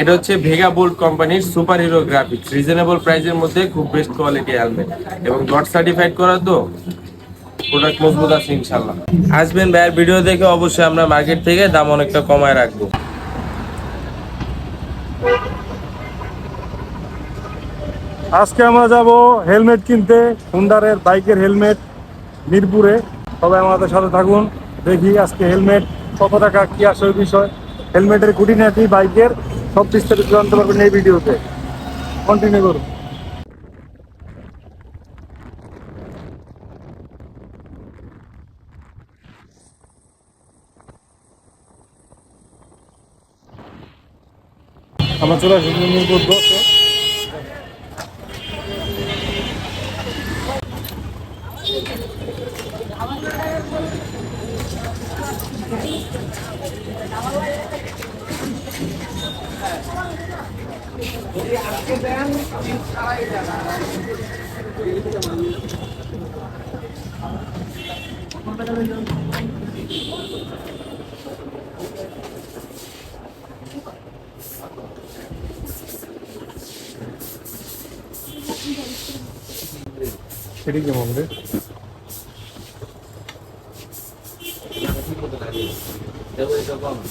এটা হচ্ছে Vega bolt কোম্পানির সুপার হিরো গ্রাফিক্স রিজনেবল প্রাইসের মধ্যে খুব বেস্ট কোয়ালিটি হেলমেট এবং গড সার্টিফাইড করা তো প্রোডাক্ট মজবুত আছে ইনশাল্লাহ আসবেন ভাইয়ের ভিডিও দেখে অবশ্যই আমরা মার্কেট থেকে দাম অনেকটা কমায় রাখব। আজকে আমরা যাব হেলমেট কিনতে হুন্ডারের বাইকের হেলমেট মিরপুরে। সবাই আমাদের সাথে থাকুন, দেখি আজকে হেলমেট কত টাকা, কি আসে ওই বিষয়। হেলমেটের খুঁটিনাটি বাইকের সব বিস্তারিত জানতে পারবেন এই ভিডিওতে। কন্টিনিউ করুন। আমরা চলে আসি মিরপুর ശരിക്കും ഉണ്ട്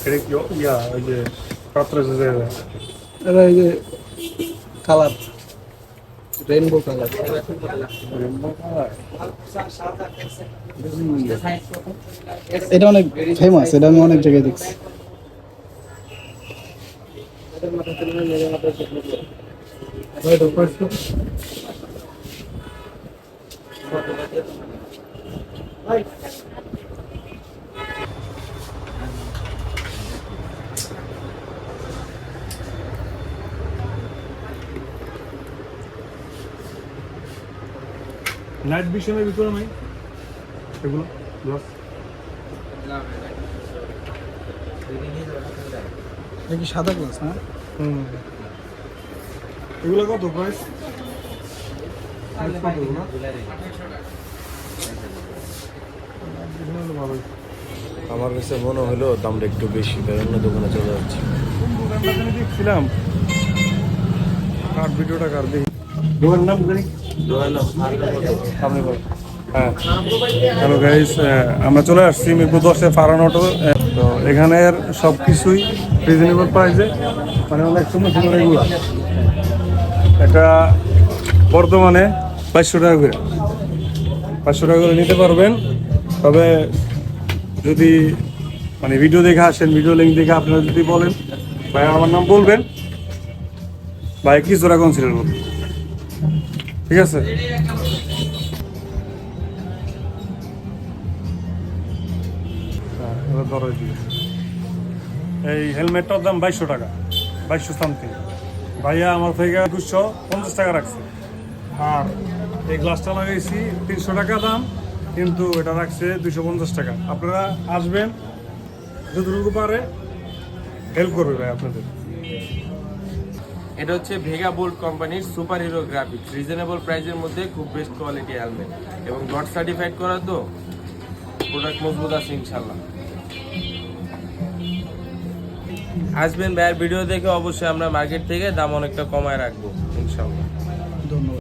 Gerek yok ya öyle. Katrasız evde. Herhalde colour rainbow colour. এটা অনেক ফেমাস এটা আমি অনেক জায়গায় দেখছি। নাইট ভিশনের ভিতরে নাই? এগুলো গ্লাস এটা কি সাদা গ্লাস না? হুম। এগুলো কত প্রাইস আমার কাছে মনে হলো দামটা একটু বেশি তাই অন্য দোকানে চলে যাচ্ছি। দেখছিলাম কার ভিডিওটা কার দেখি? দোকানের নাম জানি। হ্যাঁ। হ্যালো গাইস আমরা চলে আসছি মিরপুর দশে ফারান অটো তো এখানের সব কিছুই রিজনেবল প্রাইসে মানে অনেক সুন্দর এগুলো। এটা বর্তমানে বাইশশো টাকা করে। পাঁচশো টাকা করে নিতে পারবেন। তবে যদি মানে ভিডিও দেখে আসেন ভিডিও লিঙ্ক দেখে আপনারা যদি বলেন, ভাই আমার নাম বলবেন, ভাই কি জোড়া কনসিডার করবেন। ঠিক আছে? হ্যাঁ, এই হেলমেটটার দাম বাইশশো টাকা বাইশশো সামথিং ভাইয়া আমার থেকে দুশো পঞ্চাশ টাকা রাখছে। আর এই গ্লাসটা লাগাইছি তিনশো টাকা দাম কিন্তু এটা রাখছে দুশো পঞ্চাশ টাকা। আপনারা আসবেন যতটুকু পারে হেল্প করবে ভাই আপনাদের। এটা হচ্ছে ভেগা বোল্ড কোম্পানির সুপার হিরো গ্রাফিক্স রিজনেবল প্রাইসের মধ্যে খুব বেস্ট কোয়ালিটি হেলমেট এবং গড সার্টিফাইড করা তো প্রোডাক্ট মজবুত আছে ইনশাল্লাহ আসবেন ভাইয়ের ভিডিও দেখে অবশ্যই আমরা মার্কেট থেকে দাম অনেকটা কমায় রাখব ইনশাল্লাহ ধন্যবাদ।